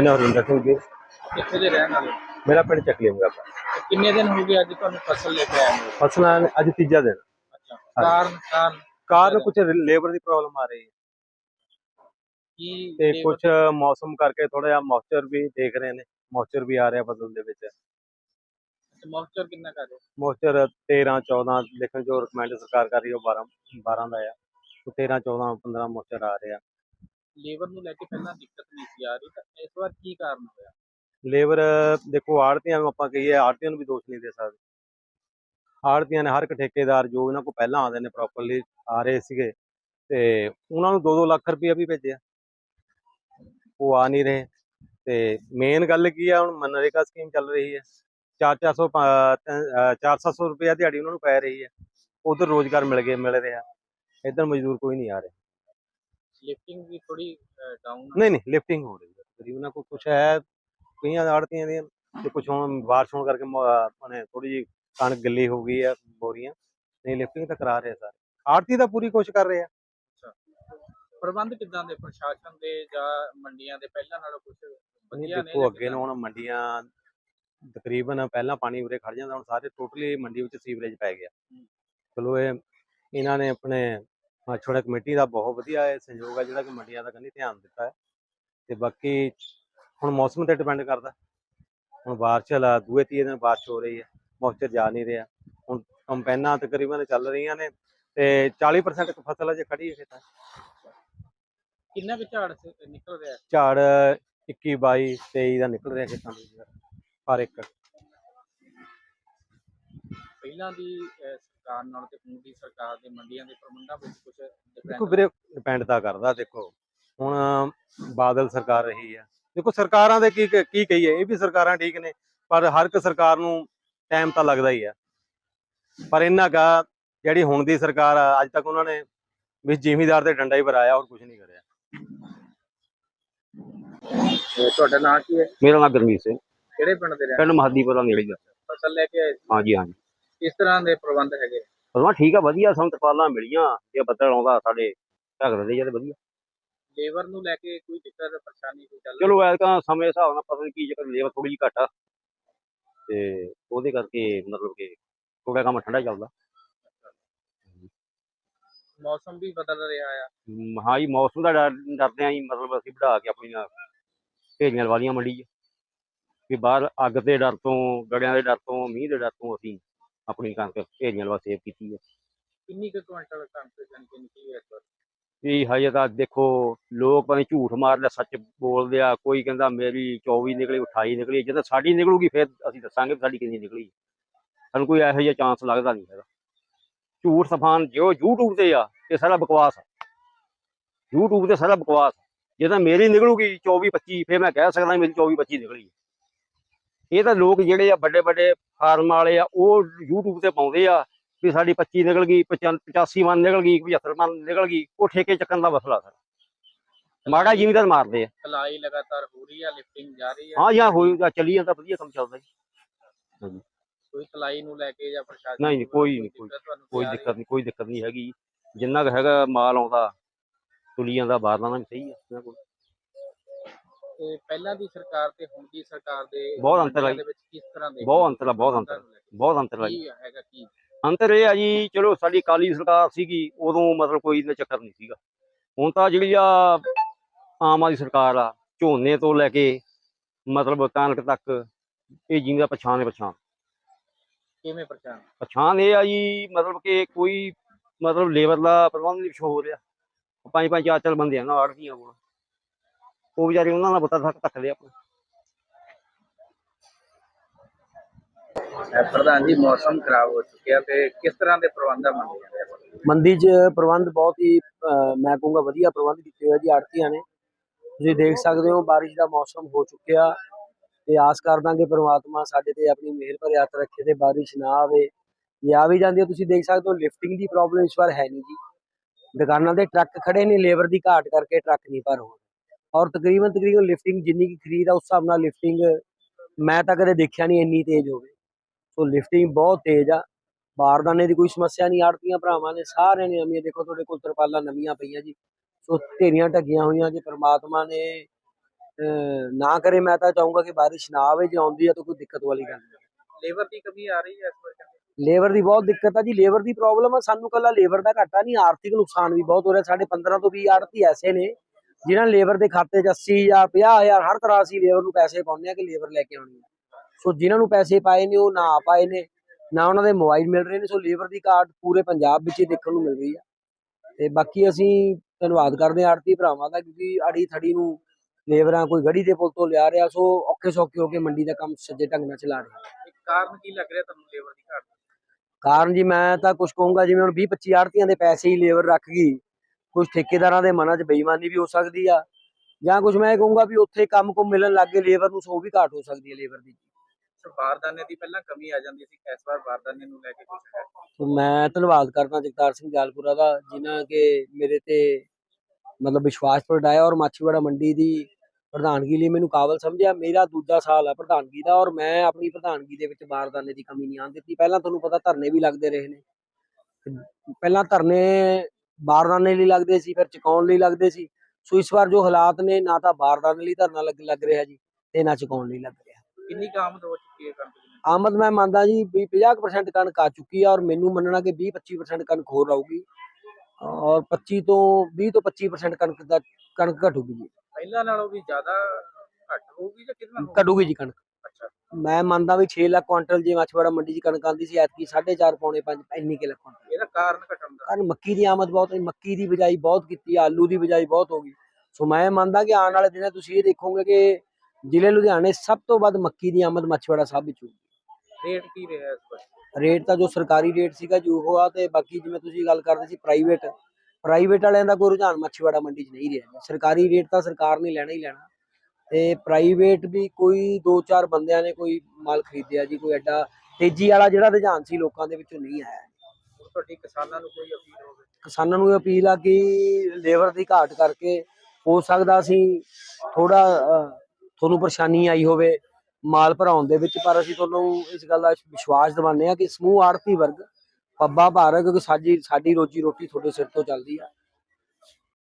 ਮੇਰਾ ਹਰਿੰਦਰ ਸਿੰਘ ਜੀ। ਕਿੱਥੇ ਦੇ ਰਹਿਣ ਵਾਲੇ? ਮੇਰਾ ਪਿੰਡ ਚੱਕਲੀ ਮੁਗਾ ਕਿੰਨੇ ਦਿਨ ਹੋ ਗਏ ਅੱਜ ਤੁਹਾਨੂੰ ਫਸਲ ਲੈ ਕੇ ਆਏ ਨੂੰ? ਫਸਲਾਂ ਅੱਜ ਤੀਜਾ ਦਿਨ। ਅੱਛਾ ਕਾਰਨ ਕਾਰਨ? ਕਾਰਨ ਕੁਝ ਲੇਬਰ ਦੀ ਪ੍ਰੋਬਲਮ ਆ ਰਹੀ ਹੈ। ਕੀ ਤੇ labor- ਕੁਝ ਮੌਸਮ ਕਰਕੇ ਥੋੜਾ ਜਿਹਾ ਮੌਇਸਚਰ ਵੀ ਦੇਖ ਰਹੇ ਨੇ। ਮੌਇਸਚਰ ਵੀ ਆ ਰਿਹਾ ਬਦਲ ਦੇ ਵਿੱਚ। ਮੌਸਚਰ ਕਿੰਨਾ ਕਰ ਰਹੇ? ਮੌਇਸਚਰ 13 14 ਲਿਖਣ ਜੋ ਰეკਮੈਂਡ ਸਰਕਾਰ ਕਰ ਰਹੀ ਹੈ ਉਹ 12 12 ਦਾ ਆ। ਤੇ 13 14 15 ਮੌਇਸਚਰ ਆ ਰਿਹਾ। ਲੇਬਰ ਨੂੰ ਲੈ ਕੇ ਪਹਿਲਾਂ ਦਿੱਕਤ ਨਹੀਂ ਸੀ ਆ ਰਹੀ, ਤਾਂ ਇਸ ਵਾਰ ਕੀ ਕਾਰਨ ਹੋਇਆ? ਲੇਬਰ, ਦੇਖੋ ਆੜਤੀਆਂ ਨੂੰ ਆਪਾਂ ਕਹੀਏ ਆੜਤੀਆਂ ਨੂੰ ਵੀ ਦੋਸ਼ ਨਹੀਂ ਦੇ ਸਕਦੇ। ਆੜਤੀਆਂ ਨੇ ਹਰ ਇੱਕ ਠੇਕੇਦਾਰ ਜੋ ਇਹਨਾਂ ਕੋਲ ਪਹਿਲਾਂ ਆਉਂਦੇ ਨੇ ਪ੍ਰੋਪਰਲੀ ਆ ਰਹੇ ਸੀਗੇ, ਤੇ ਉਹਨਾਂ ਨੂੰ 2-2 ਲੱਖ ਰੁਪਇਆ ਵੀ ਭੇਜਿਆ। ਉਹ ਆ ਨਹੀਂ ਰਹੇ, ਤੇ ਮੇਨ ਗੱਲ ਕੀ ਆ, ਹੁਣ ਮਨਰੇਗਾ ਸਕੀਮ ਚੱਲ ਰਹੀ ਹੈ। 4-400 400 ਰੁਪਇਆ ਦਿਹਾੜੀ ਉਹਨਾਂ ਨੂੰ ਪੈ ਰਹੀ ਹੈ। ਉਧਰ ਰੋਜ਼ਗਾਰ ਮਿਲ ਗਏ, ਮਿਲ ਰਿਹਾ। ਇੱਧਰ ਮਜ਼ਦੂਰ ਕੋਈ ਨਹੀਂ ਆ ਰਿਹਾ। ਲਿਫਟਿੰਗ ਵੀ ਥੋੜੀ ਡਾਊਨ ਨਹੀਂ ਨਹੀਂ ਲਿਫਟਿੰਗ ਹੋ ਰਹੀ ਹੈ। ਤਕਰੀਬਨ ਕੋਲ ਕੁਝ ਹੈ ਕਈਆਂ ਆੜਤੀਆਂ ਦੀਆਂ ਤੇ ਕੁਝ ਹੁਣ ਬਾਰਿਸ਼ ਹੋਣ ਕਰਕੇ ਮਨੇ ਥੋੜੀ ਜਿਹੀ ਕਣਕ ਗਿੱਲੀ ਹੋ ਗਈ ਹੈ ਬੋਰੀਆਂ। ਨਹੀਂ ਲਿਫਟਿੰਗ ਤਾਂ ਕਰਾ ਰਹੇ ਆ ਸਾਰੇ। ਆੜਤੀ ਤਾਂ ਪੂਰੀ ਕੋਸ਼ਿਸ਼ ਕਰ ਰਹੇ ਆ। ਪ੍ਰਬੰਧ ਕਿਦਾਂ ਦੇ? ਪ੍ਰਸ਼ਾਸਨ ਦੇ ਜਾਂ ਮੰਡੀਆਂ ਦੇ? ਪਹਿਲਾਂ ਨਾਲੋਂ ਕੁਝ ਨਹੀਂ ਵਧੀਆ ਨੇ ਦੇਖੋ ਜਾਂ ਅੱਗੇ ਨੂੰ ਹੁਣ ਮੰਡੀਆਂ ਤਕਰੀਬਨ ਪਹਿਲਾਂ ਪਾਣੀ ਉਰੇ ਖੜ ਜਾਂਦਾ ਹੁਣ ਸਾਰੇ ਟੋਟਲੀ ਮੰਡੀ ਵਿੱਚ ਸੀਵਰੇਜ ਪੈ ਗਿਆ। ਚਲੋ ਇਹ ਇਹਨਾਂ ਨੇ ਆਪਣੇ ਮਾਛੋੜਾ ਕਮੇਟੀ ਦਾ ਬਹੁਤ ਵਧੀਆ ਇਹ ਸਹਿਯੋਗ ਹੈ ਜਿਹੜਾ ਕਿ ਮੰਡੀਆਂ ਦਾ ਕੰਨੀ ਧਿਆਨ ਦਿੱਤਾ ਹੈ ਤੇ ਬਾਕੀ ਹੁਣ ਮੌਸਮ ਤੇ ਡਿਪੈਂਡ ਕਰਦਾ ਹੁਣ ਬਾਰਿਸ਼ ਲਾ ਦੂਏ ਤੀਏ ਦਿਨ ਬਾਰਿਸ਼ ਹੋ ਰਹੀ ਹੈ ਮੌਸਚਰ ਜਾ ਨਹੀਂ ਰਿਹਾ ਹੁਣ ਕੰਪੈਨਾਂ ਤਕਰੀਬਨ ਚੱਲ ਰਹੀਆਂ ਨੇ ਤੇ 40% ਕੁ ਫਸਲ ਅਜੇ ਖੜੀ ਹੈ ਖੇਤਾਂ। ਕਿੰਨਾ ਕੁ ਝਾੜ ਨਿਕਲ ਰਿਹਾ ਹੈ? ਝਾੜ 21 22 23 ਦਾ ਨਿਕਲ ਰਿਹਾ ਖੇਤਾਂ ਦੇ ਵਿੱਚ ਪਰ ਇੱਕ ਪਹਿਲਾਂ ਦੀ ਸਰਕਾਰ ਨਾਲ ਤੇ ਹੁਣ ਦੀ ਸਰਕਾਰ ਦੇ ਮੰਡੀਆਂ ਦੇ ਪ੍ਰਬੰਧਾਂ ਵਿੱਚ ਕੁਝ ਦੇਖੋ ਵੀਰੇ ਡਿਪੈਂਡ ਤਾਂ ਕਰਦਾ ਦੇਖੋ। ਹੁਣ ਬਾਦਲ ਸਰਕਾਰ ਰਹੀ ਆ। ਦੇਖੋ ਸਰਕਾਰਾਂ ਦੇ ਕੀ ਕੀ ਕਹੀਏ ਇਹ ਵੀ ਸਰਕਾਰਾਂ ਠੀਕ ਨੇ ਪਰ ਹਰ ਇੱਕ ਸਰਕਾਰ ਨੂੰ ਟਾਈਮ ਤਾਂ ਲੱਗਦਾ ਹੀ ਆ। ਪਰ ਇਹਨਾਂ ਕਾ ਜਿਹੜੀ ਹੁਣ ਦੀ ਸਰਕਾਰ ਆ ਅੱਜ ਤੱਕ ਉਹਨਾਂ ਨੇ ਵੀ ਜ਼ਿਮੀਦਾਰ ਤੇ ਡੰਡਾ ਹੀ ਵਰਾਇਆ ਹੋਰ ਕੁਝ ਨਹੀਂ ਕਰਿਆ। ਤੁਹਾਡਾ ਨਾਂ ਕੀ ਹੈ? ਮੇਰਾ ਨਾਮ ਗੁਰਮੀਤ ਸਿੰਘ। ਕਿਹੜੇ ਪਿੰਡ ਦੇ ਰਹਿਣ ਪਿੰਡ ਮਹਦੀਪੁਰਾ ਨੇੜੇ ਦਾ ਫਸਲ ਲੈ ਕੇ ਆਏ ਸੀ? ਹਾਂਜੀ ਹਾਂਜੀ। ਕਿਸ ਤਰ੍ਹਾਂ ਦੇ ਪ੍ਰਬੰਧ ਹੈਗੇ? ਪਰਮਾ ਠੀਕ ਆ ਵਧੀਆ ਸਾਨੂੰ ਤਰਪਾਲਾਂ ਮਿਲੀਆਂ ਜੇ ਬੱਦਲ ਆਉਂਦਾ ਸਾਡੇ ਝਗੜੇ ਦੇ ਜਦ ਵਧੀਆ। ਲੇਬਰ ਨੂੰ ਲੈ ਕੇ ਕੋਈ ਦਿੱਕਤ ਪਰੇਸ਼ਾਨੀ ਕੋਈ ਚੱਲ ਚਲੋ ਐਤਕਾਂ ਸਮੇਂ ਦੇ ਹਿਸਾਬ ਨਾਲ ਪਤਾ ਨਹੀਂ ਕੀ ਚੱਕਰ ਲੇਬਰ ਥੋੜੀ ਜਿਹੀ ਘੱਟ ਆ। ਤੇ ਉਹਦੇ ਕਰਕੇ ਮਤਲਬ ਕਿ ਥੋੜਾ ਕੰਮ ਠੰਡਾ ਚੱਲਦਾ। ਮੌਸਮ ਵੀ ਬਦਲ ਰਿਹਾ ਆ। ਹਾਂ ਜੀ ਮੌਸਮ ਦਾ ਡਰ- ਡਰਦੇ ਆਂ ਜੀ ਮਤਲਬ ਅਸੀਂ ਵਧਾ ਕੇ ਆਪਣੀਆਂ ਢੇਰੀਆਂ ਲਵਾਲੀਆਂ ਮੰਡੀ ਕਿ ਬਾਹਰ ਅੱਗ ਦੇ ਡਰ ਤੋਂ ਗੜਿਆਂ ਦੇ ਡਰ ਤੋਂ ਮੀਂਹ ਦੇ ਡਰ ਤੋਂ ਅਸੀਂ ਆਪਣੀ ਕਣਕ ਢੇਰੀਆਂ ਲਵਾ ਸੇਵ ਕੀਤੀ ਹੈ ਕਿੰਨੀ ਕੁ ਕੁਇੰਟਲ ਕਣਕ ਜਾਣੀ ਕਿ ਨਿਕਲੀ ਹੈ ਇਸ ਵਾਰ? ਵੀ ਹਜੇ ਤਾਂ ਦੇਖੋ ਲੋਕ ਭਾਵੇਂ ਝੂਠ ਮਾਰਦੇ ਆ, ਸੱਚ ਬੋਲਦੇ ਆ ਕੋਈ ਕਹਿੰਦਾ ਮੇਰੀ 24 ਨਿਕਲੀ 28 ਨਿਕਲੀ ਜਦੋਂ ਸਾਡੀ ਨਿਕਲੂਗੀ ਫਿਰ ਅਸੀਂ ਦੱਸਾਂਗੇ ਸਾਡੀ ਕਿੰਨੀ ਨਿਕਲੀ ਸਾਨੂੰ ਕੋਈ ਇਹੋ ਜਿਹਾ ਚਾਂਸ ਲੱਗਦਾ ਨਹੀਂ ਹੈਗਾ। ਝੂਠ ਸਫਾਨ ਜੋ YouTube ਤੇ ਆ ਇਹ ਸਾਰਾ ਬਕਵਾਸ ਆ। YouTube ਤੇ ਸਾਰਾ ਬਕਵਾਸ। ਜੇ ਤਾਂ ਮੇਰੀ ਨਿਕਲੂਗੀ 24 25 ਫਿਰ ਮੈਂ ਕਹਿ ਸਕਦਾ ਮੇਰੀ 24 25 ਨਿਕਲੀ ਇਹ ਤਾਂ ਲੋਕ ਜਿਹੜੇ ਆ ਵੱਡੇ ਵੱਡੇ ਫਾਰਮ ਵਾਲੇ ਆ ਉਹ YouTube ਤੇ ਪਾਉਂਦੇ ਆ ਵੀ ਸਾਡੀ 25 ਨਿਕਲ ਗਈ 85 ਮਨ ਨਿਕਲ ਗਈ 75 ਮਨ ਨਿਕਲ ਗਈ ਉਹ ਠੇਕੇ ਚੱਕਣ ਦਾ ਮਸਲਾ ਸਰ। ਮਾੜਾ ਜ਼ਿਮੀਦਾਰ ਮਾਰਦੇ ਆ। ਕਲਾਈ ਲਗਾਤਾਰ ਹੋ ਰਹੀ ਆ ਲਿਫਟਿੰਗ ਜਾਰੀ ਆ। ਹਾਂ ਜਾਂ ਹੋਈ ਜਾਂ ਚੱਲੀ ਜਾਂਦਾ ਵਧੀਆ ਕੰਮ ਚੱਲਦਾ ਜੀ। ਕੋਈ ਕਲਾਈ ਨੂੰ ਲੈ ਕੇ ਜਾਂ ਪ੍ਰਸ਼ਾਸਨ ਨਹੀਂ, ਨਹੀਂ, ਨੂੰ ਕੋਈ ਨਹੀਂ, ਕੋਈ- ਕੋਈ ਰਹੀ ਦਿੱਕਤ ਨਹੀਂ ਕੋਈ ਦਿੱਕਤ ਨਹੀਂ ਹੈਗੀ। ਜਿੰਨਾ ਕੁ ਹੈਗਾ ਮਾਲ ਆਉਂਦਾ ਤੁਲੀ ਜਾਂਦਾ ਬਾਹਰਲਾ ਵੀ ਸਹੀ ਆ ਇਹਨਾਂ ਕੋਲ। ਤੇ ਪਹਿਲਾਂ ਦੀ ਸਰਕਾਰ ਤੇ ਹੁਣ ਦੀ ਸਰਕਾਰ ਦੇ ਬਹੁਤ ਅੰਤਰ ਮੰਡੀਆਂ ਆ ਦੇ ਵਿੱਚ ਕਿਸ ਤਰ੍ਹਾਂ ਦੇ ਬਹੁਤ ਅੰਤਰ ਆ ਬਹੁਤ ਅੰਤਰ। ਬਹੁਤ ਅੰਤਰ ਆ ਜੀ ਕੀ ਹੈਗਾ ਕੀ? ਅੰਤਰ ਇਹ ਆ ਜੀ ਚਲੋ ਸਾਡੀ ਕਾਲੀ ਸਰਕਾਰ ਸੀਗੀ ਉਦੋਂ ਮਤਲਬ ਕੋਈ ਇੰਨਾ ਚੱਕਰ ਨਹੀਂ ਸੀਗਾ। ਹੁਣ ਤਾਂ ਜਿਹੜੀ ਆ ਆਮ ਆਦਮੀ ਸਰਕਾਰ ਆ ਝੋਨੇ ਤੋਂ ਲੈ ਕੇ ਮਤਲਬ ਕਣਕ ਤੱਕ ਇਹ ਜਿਵੇਂ ਪਛਾਣ ਦੇ ਪਛਾਣ। ਕਿਵੇਂ ਪਰੇਸ਼ਾਨ ਪਛਾਣ ਇਹ ਆ ਜੀ ਮਤਲਬ ਕਿ ਕੋਈ ਮਤਲਬ ਲੇਬਰ ਦਾ ਪ੍ਰਬੰਧ ਨਹੀਂ ਹੋ ਰਿਹਾ। ਪੰਜ ਪੰਜ ਚਾਰ ਚਾਰ ਬੰਦੇ ਆ ਨਾ ਆੜਤੀਆਂ ਕੋਲ। ਉਹ ਵਿਚਾਰੇ ਉਹਨਾਂ ਦਾ ਪਤਾ ਤੱਕ ਤੱਕਦੇ ਆਪਣਾ। ਪ੍ਰਧਾਨ ਜੀ ਮੌਸਮ ਖਰਾਬ ਹੋ ਚੁੱਕਿਆ ਤੇ ਕਿਸ ਤਰ੍ਹਾਂ ਦੇ ਪ੍ਰਬੰਧ ਆ ਮੰਡੀਆਂ ਦੇ? ਮੰਡੀ 'ਚ ਪ੍ਰਬੰਧ ਬਹੁਤ ਹੀ ਮੈਂ ਕਹੂੰਗਾ ਵਧੀਆ ਪ੍ਰਬੰਧ ਕੀਤੇ ਹੋਏ ਜੀ ਆੜਤੀਆਂ ਨੇ। ਤੁਸੀਂ ਦੇਖ ਸਕਦੇ ਹੋ ਬਾਰਿਸ਼ ਦਾ ਮੌਸਮ ਹੋ ਚੁੱਕਿਆ ਤੇ ਆਸ ਕਰ ਦਾਂਗੇ ਪ੍ਰਮਾਤਮਾ ਸਾਡੇ ਤੇ ਆਪਣੀ ਮਿਹਰ ਭਰੇ ਹੱਥ ਰੱਖੇ ਤੇ ਬਾਰਿਸ਼ ਨਾ ਆਵੇ। ਜੇ ਆ ਵੀ ਜਾਂਦੀ ਹੈ ਤੁਸੀਂ ਦੇਖ ਸਕਦੇ ਹੋ ਲਿਫਟਿੰਗ ਦੀ ਪ੍ਰੋਬਲਮ ਇਸ ਵਾਰ ਹੈ ਨਹੀਂ ਜੀ। ਦੁਕਾਨਾਂ ਦੇ ਟਰੱਕ ਖੜੇ ਨੇ ਲੇਬਰ ਦੀ ਘਾਟ ਕਰਕੇ ਟਰੱਕ ਨਹੀਂ ਭਰ ਹੋਣ ਔਰ ਤਕਰੀਬਨ ਤਕਰੀਬਨ ਲਿਫਟਿੰਗ ਜਿੰਨੀ ਕੀ ਖਰੀਦ ਆ ਉਸ ਹਿਸਾਬ ਨਾਲ ਲਿਫਟਿੰਗ ਮੈਂ ਤਾਂ ਕਦੇ ਦੇਖਿਆ ਨਹੀਂ ਇੰਨੀ ਤੇਜ਼ ਹੋਵੇ। ਸੋ ਲਿਫਟਿੰਗ ਬਹੁਤ ਤੇਜ਼ ਆ। ਬਾਰਦਾਨੇ ਦੀ ਕੋਈ ਸਮੱਸਿਆ ਨਹੀਂ ਆੜਤੀਆਂ ਭਰਾਵਾਂ ਨੇ ਸਾਰਿਆਂ ਨੇ ਅਮੀਰ ਦੇਖੋ ਤੁਹਾਡੇ ਕੋਲ ਤਰਪਾਲਾਂ ਨਵੀਆਂ ਪਈਆਂ ਜੀ। ਸੋ ਢੇਰੀਆਂ ਢੱਗੀਆਂ ਹੋਈਆਂ ਜੇ ਪ੍ਰਮਾਤਮਾ ਨੇ ਨਾ ਕਰੇ ਮੈਂ ਤਾਂ ਚਾਹੂੰਗਾ ਕਿ ਬਾਰਿਸ਼ ਨਾ ਆਵੇ ਜੇ ਆਉਂਦੀ ਹੈ ਤਾਂ ਕੋਈ ਦਿੱਕਤ ਵਾਲੀ ਗੱਲ ਨਹੀਂ। ਲੇਬਰ ਦੀ ਕਮੀ ਆ ਰਹੀ ਹੈ ਇਸ ਵਾਰ? ਲੇਬਰ ਦੀ ਬਹੁਤ ਦਿੱਕਤ ਆ ਜੀ। ਲੇਬਰ ਦੀ ਪ੍ਰੋਬਲਮ ਆ ਸਾਨੂੰ ਕੱਲਾ ਲੇਬਰ ਦਾ ਘਾਟਾ ਨਹੀਂ ਆਰਥਿਕ ਨੁਕਸਾਨ ਵੀ ਬਹੁਤ ਹੋ ਰਿਹਾ। ਸਾਡੇ 15 ਤੋਂ 20 ਆੜਤੀ ਐਸੇ ਨੇ। ਜਿਨ੍ਹਾਂ ਲੇਬਰ ਦੇ ਖਾਤੇ 'ਚ 80 ਜਾਂ 50 ਹਜ਼ਾਰ ਹਰ ਤਰ੍ਹਾਂ ਅਸੀਂ ਲੇਬਰ ਨੂੰ ਪੈਸੇ ਪਾਉਂਦੇ ਆ ਕਿ ਲੇਬਰ ਲੈ ਕੇ ਆਉਣੀ ਹੈ। ਸੋ ਜਿਨ੍ਹਾਂ ਨੂੰ ਪੈਸੇ ਪਾਏ ਨੇ ਉਹ ਨਾ ਆ ਪਾਏ ਨੇ ਨਾ ਉਹਨਾਂ ਦੇ ਮੋਬਾਈਲ ਮਿਲ ਰਹੇ ਨੇ ਸੋ ਲੇਬਰ ਦੀ ਘਾਟ ਪੂਰੇ ਪੰਜਾਬ ਵਿੱਚ ਹੀ ਦੇਖਣ ਨੂੰ ਮਿਲ ਰਹੀ ਆ ਤੇ ਬਾਕੀ ਅਸੀਂ ਧੰਨਵਾਦ ਕਰਦੇ ਹਾਂ ਆੜਤੀ ਭਰਾਵਾਂ ਦਾ ਕਿਉਂਕਿ ਅੜੀ ਥੜੀ ਨੂੰ ਲੇਬਰਾਂ ਕੋਈ ਗੜੀ ਦੇ ਪੁਲ ਤੋਂ ਲਿਆ ਰਿਹਾ ਸੋ ਔਖੇ ਸੌਖੇ ਹੋ ਕੇ ਮੰਡੀ ਦਾ ਕੰਮ ਸੱਜੇ ਢੰਗ ਨਾਲ ਚਲਾ ਰਹੇ। ਕਾਰਨ ਕੀ ਲੱਗ ਰਿਹਾ ਤੁਹਾਨੂੰ ਲੇਬਰ ਦੀ ਘਾਟ ਦਾ? ਕਾਰਨ ਜੀ ਮੈਂ ਤਾਂ ਕੁਝ ਕਹੂੰਗਾ ਜਿਵੇਂ ਹੁਣ 20 25 ਆੜਤੀਆਂ ਦੇ ਪੈਸੇ ਹੀ ਲੇਬਰ ਰੱਖ ਗਈ ਕੁਝ ਠੇਕੇਦਾਰਾਂ ਦੇ ਮਨਾਂ 'ਚ ਬੇਈਮਾਨੀ ਵੀ ਹੋ ਸਕਦੀ ਆ। ਜਾਂ ਕੁਝ ਮੈਂ ਕਹੂੰਗਾ ਵੀ ਉੱਥੇ ਕੰਮ ਕੋ ਮਿਲਣ ਲੱਗ ਗਏ ਲੇਬਰ ਨੂੰ ਸੋ ਵੀ ਘਾਟ ਹੋ ਸਕਦੀ ਹੈ ਲੇਬਰ ਦੀ। ਸੋ ਬਾਰਦਾਨੇ ਦੀ ਪਹਿਲਾਂ ਕਮੀ ਆ ਜਾਂਦੀ ਸੀ ਇਸ ਵਾਰ ਬਾਰਦਾਨੇ ਨੂੰ ਲੈ ਕੇ ਕੁਝ ਹੈ? ਸੋ ਮੈਂ ਧੰਨਵਾਦ ਕਰਦਾ ਜਗਤਾਰ ਸਿੰਘ ਜਾਲਪੁਰਾ ਦਾ ਜਿਨ੍ਹਾਂ ਕਿ ਮੇਰੇ ਤੇ ਮਤਲਬ ਵਿਸ਼ਵਾਸ ਪ੍ਰਗਟਾਇਆ ਔਰ ਮਾਛੀਵਾੜਾ ਮੰਡੀ ਦੀ ਪ੍ਰਧਾਨਗੀ ਲਈ ਮੈਨੂੰ ਕਾਬਲ ਸਮਝਿਆ। ਮੇਰਾ ਦੂਜਾ ਸਾਲ ਹੈ ਪ੍ਰਧਾਨਗੀ ਦਾ ਔਰ ਮੈਂ ਆਪਣੀ ਪ੍ਰਧਾਨਗੀ ਦੇ ਵਿੱਚ ਬਾਰਦਾਨੇ ਦੀ ਕਮੀ ਨਹੀਂ ਦਿੱਤੀ। ਪਹਿਲਾਂ ਤੁਹਾਨੂੰ ਪਤਾ ਧਰਨੇ ਵੀ ਲੱਗਦੇ ਰਹੇ ਨੇ। ਪਹਿਲਾਂ ਧਰਨੇ ਬਾਰਦਾਨੇ ਲਈ ਲੱਗਦੇ ਸੀ ਫਿਰ ਚੁਕਾਉਣ ਲਈ ਲੱਗਦੇ ਸੀ। ਸੋ ਇਸ ਵਾਰ ਜੋ ਹਾਲਾਤ ਨੇ ਨਾ ਤਾਂ ਬਾਰਦਾਨੇ ਲਈ ਧਰਨਾ ਲੱਗ ਲੱਗ ਰਿਹਾ ਜੀ ਤੇ ਨਾ ਚੁਕਾਉਣ ਲਈ ਲੱਗ ਰਿਹਾ। ਕਿੰਨੀ ਕੁ ਆਮਦ ਹੋ ਚੁੱਕੀ ਹੈ ਕਣਕ ਦੀ? ਆਮਦ ਮੈਂ ਮੰਨਦਾ ਜੀ ਵੀ 50% ਕਣਕ ਆ ਚੁੱਕੀ ਆ ਔਰ ਮੈਨੂੰ ਮੰਨਣਾ ਕਿ 20-25% ਕਣਕ ਹੋਰ ਆਊਗੀ। ਔਰ 25 ਤੋਂ 20 ਤੋਂ 25% ਕਣਕ ਦਾ ਕਣਕ ਘਟੂਗੀ ਜੀ। ਪਹਿਲਾਂ ਨਾਲੋਂ ਵੀ ਜ਼ਿਆਦਾ ਘੱਟ ਹੋਊਗੀ ਜਾਂ ਕਿੰਨਾ ਘਟੂਗੀ ਜੀ ਕਣਕ। ਮੈਂ ਮੰਨਦਾ ਵੀ 6 ਲੱਖ ਕੁਇੰਟਲ ਜੇ ਮਛਵਾੜਾ ਮੰਡੀ 'ਚ ਕਣਕ ਆਂਦੀ ਸੀ ਐਤਕੀ 4.5 ਪੌਣੇ 5 ਇੰਨੀ ਕਿ ਲੱਖ ਕੁਇੰਟਲ ਇਹਦਾ ਕਾਰਨ ਘਟਣ ਦਾ। ਕਾਰਨ ਮੱਕੀ ਦੀ ਆਮਦ ਬਹੁਤ ਹੈ ਮੱਕੀ ਦੀ ਬਿਜਾਈ ਬਹੁਤ ਕੀਤੀ ਆਲੂ ਦੀ ਬਿਜਾਈ ਬਹੁਤ ਹੋ ਗਈ। ਸੋ ਮੈਂ ਮੰਨਦਾ ਕਿ ਆਉਣ ਵਾਲੇ ਦਿਨਾਂ ਤੁਸੀਂ ਇਹ ਦੇਖੋਗੇ ਕਿ ਜ਼ਿਲ੍ਹੇ ਲੁਧਿਆਣੇ ਸਭ ਤੋਂ ਵੱਧ ਮੱਕੀ ਦੀ ਆਮਦ ਮਛਵਾੜਾ ਸਾਹਿਬ ਵਿੱਚ ਹੋਊਗੀ। ਰੇਟ ਕੀ ਰਿਹਾ ਇਸ ਵਾਰ? ਰੇਟ ਤਾਂ ਜੋ ਸਰਕਾਰੀ ਰੇਟ ਸੀਗਾ ਜੋ ਉਹ ਆ ਤੇ ਬਾਕੀ ਜਿਵੇਂ ਤੁਸੀਂ ਗੱਲ ਕਰਦੇ ਸੀ ਪ੍ਰਾਈਵੇਟ ਪ੍ਰਾਈਵੇਟ ਵਾਲਿਆਂ ਦਾ ਕੋਈ ਰੁਝਾਨ ਮੱਛੀਵਾੜਾ ਮੰਡੀ 'ਚ ਨਹੀਂ ਰਿਹਾ। ਸਰਕਾਰੀ ਰੇਟ ਤਾਂ ਸਰਕਾਰ ਨੇ ਲੈਣਾ ਹੀ ਲੈਣਾ। ਤੇ ਪ੍ਰਾਈਵੇਟ ਵੀ ਕੋਈ ਦੋ ਚਾਰ ਬੰਦਿਆਂ ਨੇ ਕੋਈ ਮਾਲ ਖਰੀਦਿਆ ਜੀ ਕੋਈ ਐਡਾ ਤੇਜ਼ੀ ਵਾਲਾ ਜਿਹੜਾ ਰੁਝਾਨ ਸੀ ਲੋਕਾਂ ਦੇ ਵਿੱਚੋਂ ਨਹੀਂ ਆਇਆ। ਤੁਹਾਡੀ ਕਿਸਾਨਾਂ ਨੂੰ ਕੋਈ ਅਪੀਲ ਹੋਵੇ? ਕਿਸਾਨਾਂ ਨੂੰ ਇਹ ਅਪੀਲ ਆ ਕਿ ਲੇਬਰ ਦੀ ਘਾਟ ਕਰਕੇ ਹੋ ਸਕਦਾ ਸੀ ਥੋੜਾ ਤੁਹਾਨੂੰ ਪਰੇਸ਼ਾਨੀ ਆਈ ਹੋਵੇ ਮਾਲ ਭਰਾਉਣ ਦੇ ਵਿੱਚ ਪਰ ਅਸੀਂ ਤੁਹਾਨੂੰ ਇਸ ਗੱਲ ਦਾ ਵਿਸ਼ਵਾਸ ਦਿਵਾਉਂਦੇ ਆ ਕਿ ਸਮੂਹ ਆੜਤੀ ਵਰਗ ਪੱਬਾ ਭਾਰ ਹੈ ਕਿਉਂਕਿ ਸਾਡੀ ਸਾਡੀ ਰੋਜੀ ਰੋਟੀ ਤੁਹਾਡੇ ਸਿਰ ਤੋਂ ਚੱਲਦੀ ਆ।